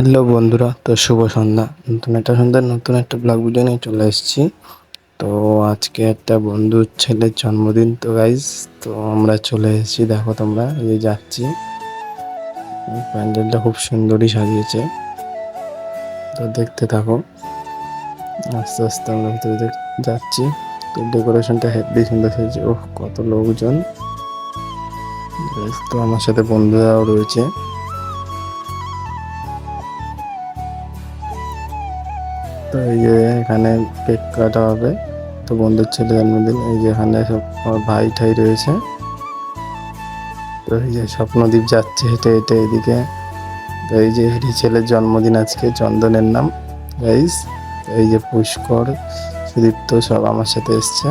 Hello বন্ধুরা, তো শুভ সন্ধ্যা। নতুন একটা সন্ধ্যা, নতুন একটা ব্লগ ভিডিও নিয়ে চলে এসেছি। তো আজকে একটা বন্ধুর ছেলের জন্মদিন তো গাইজ তো আমরা চলে এসেছি। দেখো তোমরা, এই যাচ্ছি। প্যান্ডেলটা খুব সুন্দরই সাজিয়েছে। তো দেখতে থাকো। আস্তে আস্তে আমরা ভিতরে যাচ্ছি। তো ডেকোরেশনটা হেভি সুন্দর হয়েছে ওহ, কত লোকজন। তো আমার সাথে বন্ধুরাও রয়েছে। তো এই যে এখানে কেক কাটা হবে। তো বন্ধুর ছেলে জন্মদিন, এই যে এখানে সব আমার ভাই ঠাই রয়েছে। তো এই যে স্বপ্নদীপ যাচ্ছে হেঁটে হেঁটে এদিকে। তো এই যে এরই ছেলের জন্মদিন আজকে, চন্দনের নাম। গাইস এই যে পুষ্কর, সুদীপ্ত সব আমার সাথে এসছে।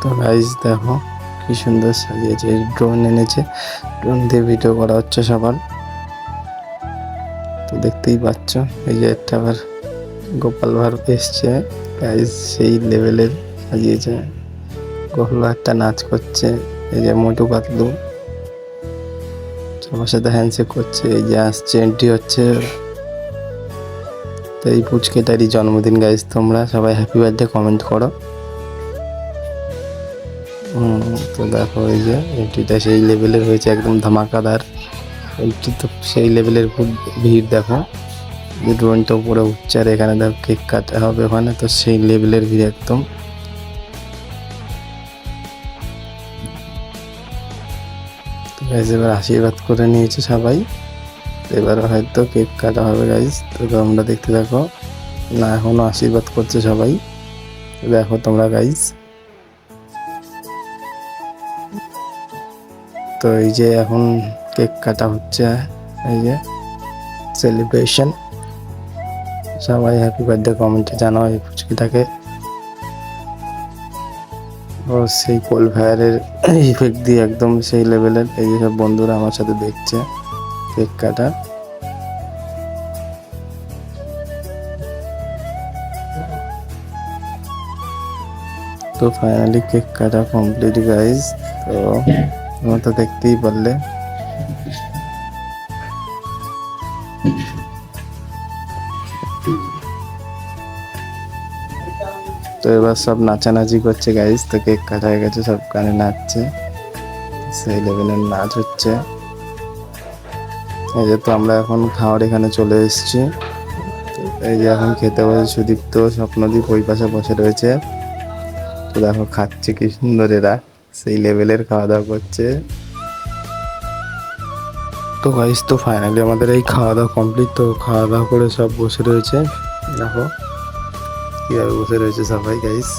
তো গাইস দেখো কি সুন্দর সাজিয়েছে। ড্রোন এনেছে। ড্রোন দিয়ে ভিডিও করা হচ্ছে সবার। তো দেখতেই পাচ্ছ, এই যে একটা আবার গোপাল ভাঁড় এসছে। গাইস সেই লেভেলের সাজিয়েছে গোপাল একটা নাচ করছে, এই যে মোটু পাতলু। সবার সাথে হ্যান্ডশেক করছে, এই যে আসছে এন্ট্রি হচ্ছে। তো এই পুচকেটারই জন্মদিন গাইস তোমরা সবাই হ্যাপি বার্থডে কমেন্ট করো। তো দেখো এই যে এন্ট্রিটা সেই লেভেলের হয়েছে, একদম ধামাকাদার। এন্ট্রি তো সেই লেভেলের খুব ভিড় দেখো। যে ড্রোনটা উপরে উঠছে আর এখানে দেখো কেক কাটা হবে ওখানে, তো সেই লেভেলের ভিড় একদম। গাইজ এবার আশীর্বাদ করে নিয়েছে সবাই। এবার হয়তো কেক কাটা হবে গাইজ তো তোমরা দেখতে থাকো। না, এখনও আশীর্বাদ করছে সবাই। দেখো তোমরা গাইজ তো এই যে এখন কেক কাটা হচ্ছে, এই যে সেলিব্রেশন সবাই হ্যাপি বার্থডে কমেন্টে জানাও এই ফুচকিটাকে। ও সেই কোল ফায়ারের ইফেক্ট দিয়ে একদম সেই লেভেলের এই যে সব বন্ধুরা আমার সাথে দেখছে কেক কাটা। তো ফাইনালি কেক কাটা কমপ্লিট গাইজ তো তোমরা তো দেখতেই পারলে। তো এবার সব নাচানাচি করছে গাইজ তো কেক কাটা হয়ে গেছে, সব গানে নাচছে। সেই লেভেলের নাচ হচ্ছে। এই যে তো আমরা এখন খাওয়ার এখানে চলে এসেছি। এই যে এখন খেতে বসে সুদীপ্ত, স্বপ্নদীপ ওই পাশে বসে রয়েছে। তো দেখো খাচ্ছে কি সুন্দর এরা। সেই লেভেলের খাওয়া দাওয়া করছে। তো গাইস তো ফাইনালি আমাদের এই খাওয়া দাওয়া কমপ্লিট তো খাওয়া দাওয়া করে সব বসে রয়েছে। দেখো, কীভাবে বসে রয়েছে সবাই গাইস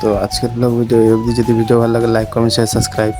তো আজকের ভিডিও অবধি। যদি ভিডিও ভালো লাগে লাইক কমেন্ট শেয়ার সাবস্ক্রাইব